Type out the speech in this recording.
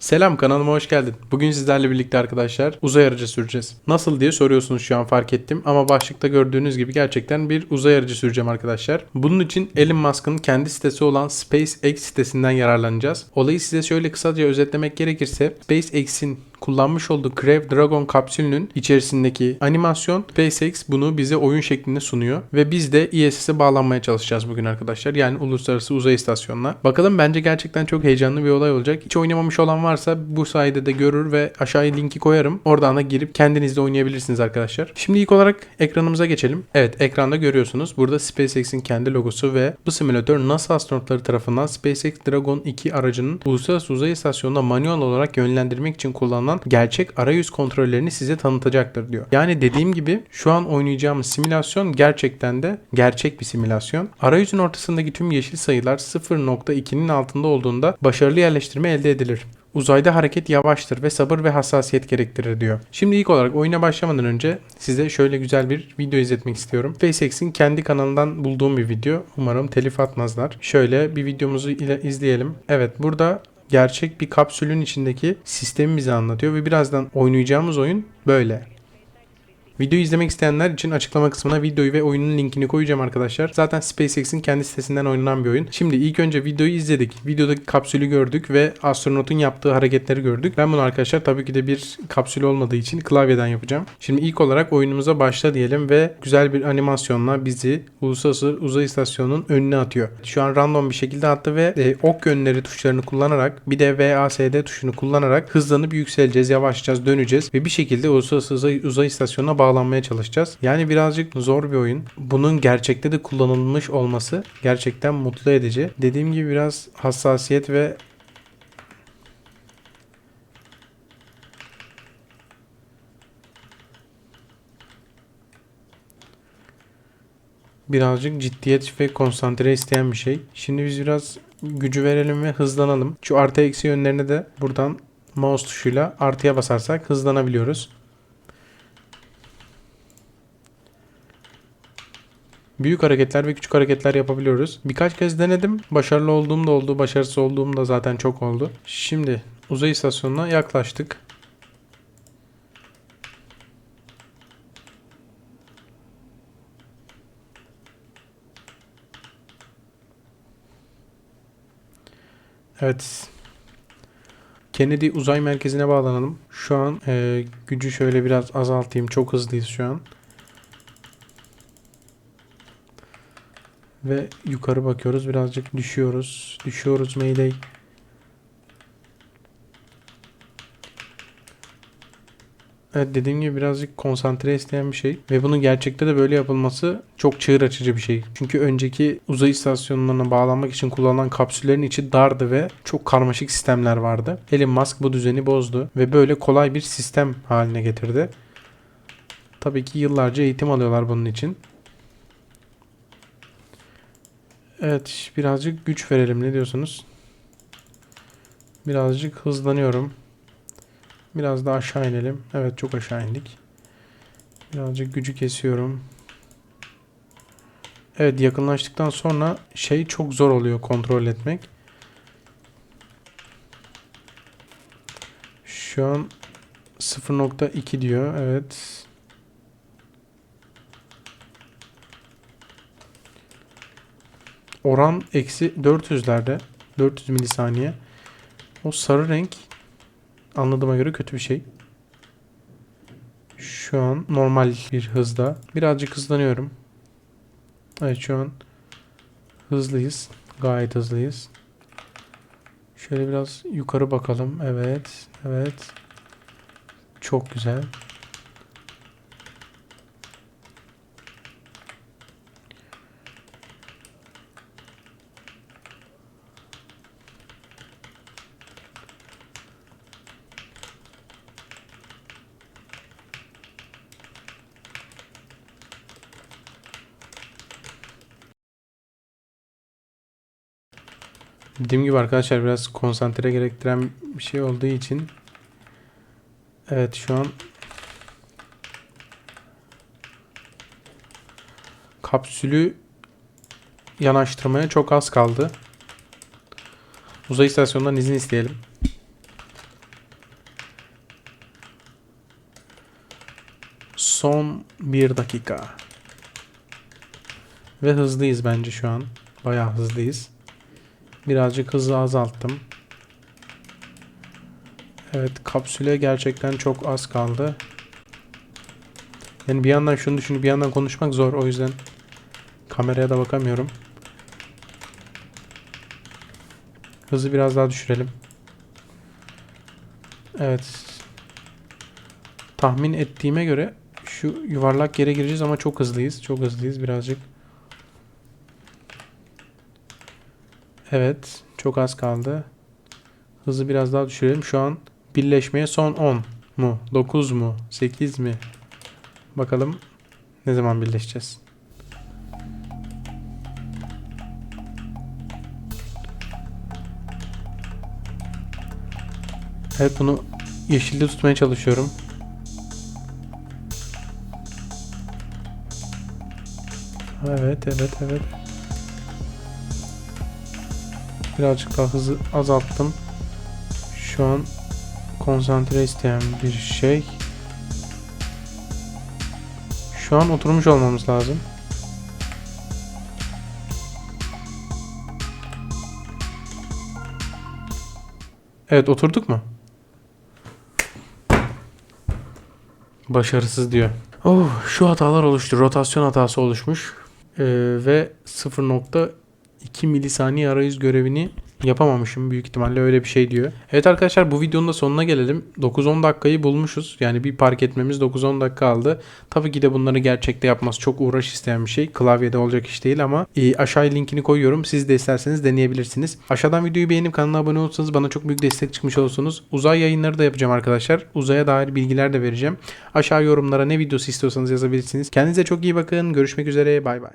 Selam kanalıma hoş geldin. Bugün sizlerle birlikte arkadaşlar uzay aracı süreceğiz. Nasıl diye soruyorsunuz şu an fark ettim ama başlıkta gördüğünüz gibi gerçekten bir uzay aracı süreceğim arkadaşlar. Bunun için Elon Musk'ın kendi sitesi olan SpaceX sitesinden yararlanacağız. Olayı size şöyle kısaca özetlemek gerekirse SpaceX'in kullanmış olduğu Crew Dragon kapsülünün içerisindeki animasyon SpaceX bunu bize oyun şeklinde sunuyor ve biz de ISS'e bağlanmaya çalışacağız bugün arkadaşlar. Yani Uluslararası Uzay İstasyonu'na. Bakalım bence gerçekten çok heyecanlı bir olay olacak. Hiç oynamamış olan varsa bu sayede de görür ve aşağıya linki koyarım. Oradan da girip kendiniz de oynayabilirsiniz arkadaşlar. Şimdi ilk olarak ekranımıza geçelim. Evet ekranda görüyorsunuz. Burada SpaceX'in kendi logosu ve bu simülatör NASA astronotları tarafından SpaceX Dragon 2 aracının Uluslararası Uzay İstasyonu'na manuel olarak yönlendirmek için kullanılan gerçek arayüz kontrollerini size tanıtacaktır diyor. Yani dediğim gibi şu an oynayacağımız simülasyon gerçekten de gerçek bir simülasyon. Arayüzün ortasındaki tüm yeşil sayılar 0.2'nin altında olduğunda başarılı yerleştirme elde edilir. Uzayda hareket yavaştır ve sabır ve hassasiyet gerektirir diyor. Şimdi ilk olarak oyuna başlamadan önce size şöyle güzel bir video izletmek istiyorum. SpaceX'in kendi kanalından bulduğum bir video. Umarım telif atmazlar. Şöyle bir videomuzu izleyelim. Evet burada gerçek bir kapsülün içindeki sistemi bize anlatıyor ve birazdan oynayacağımız oyun böyle. Videoyu izlemek isteyenler için açıklama kısmına videoyu ve oyunun linkini koyacağım arkadaşlar. Zaten SpaceX'in kendi sitesinden oynanan bir oyun. Şimdi ilk önce videoyu izledik. Videodaki kapsülü gördük ve astronotun yaptığı hareketleri gördük. Ben bunu arkadaşlar tabii ki de bir kapsül olmadığı için klavyeden yapacağım. Şimdi ilk olarak oyunumuza başla diyelim ve güzel bir animasyonla bizi Uluslararası Uzay İstasyonu'nun önüne atıyor. Şu an random bir şekilde attı ve e, ok yönleri tuşlarını kullanarak bir de VASD tuşunu kullanarak hızlanıp yükseleceğiz, yavaşlayacağız, döneceğiz ve bir şekilde Uluslararası Uzay, Uzay İstasyonu'na bağlanmaya çalışacağız. Yani birazcık zor bir oyun. Bunun gerçekte de kullanılmış olması gerçekten mutlu edici. Dediğim gibi biraz hassasiyet ve birazcık ciddiyet ve konsantre isteyen bir şey. Şimdi biz biraz gücü verelim ve hızlanalım. Şu artı eksi yönlerine de buradan mouse tuşuyla artıya basarsak hızlanabiliyoruz. Büyük hareketler ve küçük hareketler yapabiliyoruz. Birkaç kez denedim. Başarılı olduğum da oldu, başarısız olduğum da zaten çok oldu. Şimdi uzay istasyonuna yaklaştık. Evet. Kennedy Uzay Merkezi'ne bağlanalım. Şu an e, gücü şöyle biraz azaltayım. Çok hızlıyız şu an. Ve yukarı bakıyoruz. Birazcık düşüyoruz. Düşüyoruz Mayday. Evet dediğim gibi birazcık konsantre isteyen bir şey. Ve bunun gerçekte de böyle yapılması çok çığır açıcı bir şey. Çünkü önceki uzay istasyonlarına bağlanmak için kullanılan kapsüllerin içi dardı ve çok karmaşık sistemler vardı. Elon Musk bu düzeni bozdu ve böyle kolay bir sistem haline getirdi. Tabii ki yıllarca eğitim alıyorlar bunun için. Evet birazcık güç verelim ne diyorsunuz? Birazcık hızlanıyorum. Biraz da aşağı inelim. Evet çok aşağı indik. Birazcık gücü kesiyorum. Evet yakınlaştıktan sonra şey çok zor oluyor kontrol etmek. Şu an 0.2 diyor. Evet. Oran eksi 400'lerde. 400 milisaniye. O sarı renk anladığıma göre kötü bir şey. Şu an normal bir hızda. Birazcık hızlanıyorum. Evet şu an hızlıyız. Gayet hızlıyız. Şöyle biraz yukarı bakalım. Evet. Evet. Çok güzel. Dediğim gibi arkadaşlar biraz konsantre gerektiren bir şey olduğu için Evet şu an kapsülü yanaştırmaya çok az kaldı. Uzay istasyonundan izin isteyelim. Son bir dakika. Ve hızlıyız bence şu an. Bayağı hızlıyız. Birazcık hızı azalttım. Evet kapsüle gerçekten çok az kaldı. Yani bir yandan şunu düşünüp bir yandan konuşmak zor. O yüzden kameraya da bakamıyorum. Hızı biraz daha düşürelim. Evet. Tahmin ettiğime göre şu yuvarlak yere gireceğiz ama çok hızlıyız. Çok hızlıyız birazcık. Evet. Çok az kaldı. Hızı biraz daha düşürelim. Şu an birleşmeye son 10 mu? 9 mu? 8 mi? Bakalım ne zaman birleşeceğiz. Evet bunu yeşilde tutmaya çalışıyorum. Evet evet evet. Birazcık daha hızı azalttım. Şu an konsantre isteyen bir şey. Şu an oturmuş olmamız lazım. Evet oturduk mu? Başarısız diyor. Oh şu hatalar oluştu. Rotasyon hatası oluşmuş. Ee, ve 0.2 milisaniye arayüz görevini yapamamışım. Büyük ihtimalle öyle bir şey diyor. Evet arkadaşlar bu videonun da sonuna gelelim. 9-10 dakikayı bulmuşuz. Yani bir park etmemiz 9-10 dakika aldı. Tabii ki de bunları gerçekte yapması çok uğraş isteyen bir şey. Klavyede olacak iş değil ama e, aşağıya linkini koyuyorum. Siz de isterseniz deneyebilirsiniz. Aşağıdan videoyu beğenip kanala abone olursanız bana çok büyük destek çıkmış olursunuz. Uzay yayınları da yapacağım arkadaşlar. Uzaya dair bilgiler de vereceğim. Aşağı yorumlara ne videosu istiyorsanız yazabilirsiniz. Kendinize çok iyi bakın. Görüşmek üzere. Bay bay.